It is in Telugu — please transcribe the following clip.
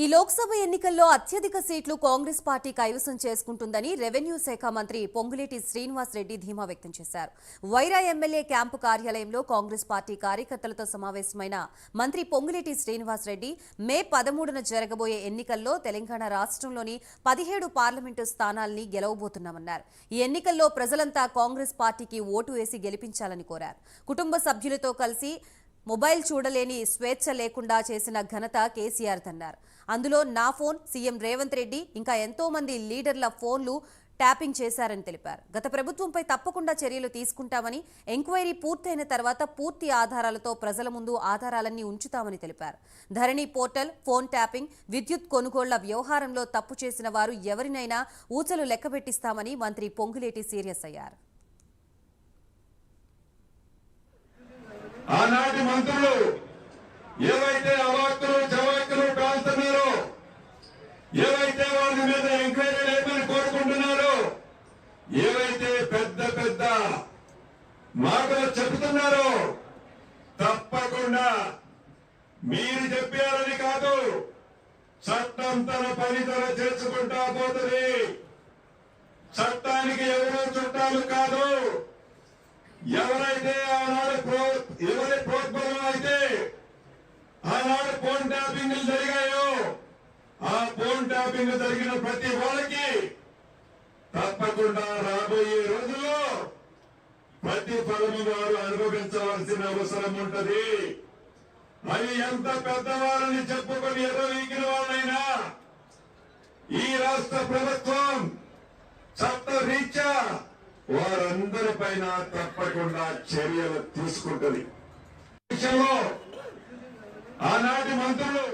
ఈ లోక్సభ ఎన్నికల్లో అత్యధిక సీట్లు కాంగ్రెస్ పార్టీ కైవసం చేసుకుంటుందని రెవెన్యూ శాఖ మంత్రి పొంగులేటి శ్రీనివాస్ రెడ్డి ధీమా వ్యక్తం చేశారు. వైరా ఎమ్మెల్యే క్యాంపు కార్యాలయంలో కాంగ్రెస్ పార్టీ కార్యకర్తలతో సమావేశమైన మంత్రి పొంగులేటి శ్రీనివాస్ రెడ్డి మే పదమూడున జరగబోయే ఎన్నికల్లో తెలంగాణ రాష్ట్రంలోని పదిహేడు పార్లమెంటు స్థానాల్ని గెలవబోతున్నామన్నారు. ఈ ఎన్నికల్లో ప్రజలంతా కాంగ్రెస్ పార్టీకి ఓటు వేసి గెలిపించాలని కోరారు. కుటుంబ సభ్యులతో కలిసి మొబైల్ చూడలేని స్వేచ్ఛ లేకుండా చేసిన ఘనత కేసీఆర్ అన్నారు అందులో నా ఫోన్ సీఎం రేవంత్ రెడ్డి ఇంకా ఎంతో మంది లీడర్ల ఫోన్లు ట్యాపింగ్ చేశారని తెలిపారు. గత ప్రభుత్వంపై తప్పకుండా చర్యలు తీసుకుంటామని ఎంక్వైరీ పూర్తయిన తర్వాత పూర్తి ఆధారాలతో ప్రజల ముందు ఆధారాలన్నీ ఉంచుతామని తెలిపారు. ధరణి పోర్టల్ ఫోన్ ట్యాపింగ్ విద్యుత్ కొనుగోళ్ళ వ్యవహారంలో తప్పు చేసిన వారు ఎవరినైనా ఊచలు లెక్కబెట్టిస్తామని మంత్రి పొంగులేటి సీరియస్ అయ్యారు. మంత్రులు ఏవైతే అవాక్కులు చవాక్కులు కాల్తున్నారో ఏవైతే వారి మీద ఎంక్వైరీ లేమని కోరుకుంటున్నారో ఏవైతే పెద్ద పెద్ద మాటలు చెబుతున్నారో తప్పకుండా మీరు చెప్పారని కాదు చట్టం తన పని తన చేసుకుంటా పోతుంది. చట్టానికి ఎవరో చుట్టాలు కాదు ఎవరైతే ట్యాపింగ్లు జరిగాయో ఆ ఫోన్ ట్యాపింగ్ జరిగిన ప్రతి వాళ్ళకి తప్పకుండా రాబోయే రోజుల్లో ప్రతి ఫలము వారు అనుభవించవలసిన అవసరం ఉంటది. మరి ఎంత పెద్దవారని చెప్పుకొని ఎర్రవీకిన వాళ్ళైనా ఈ రాష్ట్ర ప్రభుత్వం చట్టరీత్యా వారందరిపైన తప్పకుండా చర్యలు తీసుకుంటది. విషయంలో ఆనాటి మంత్రులు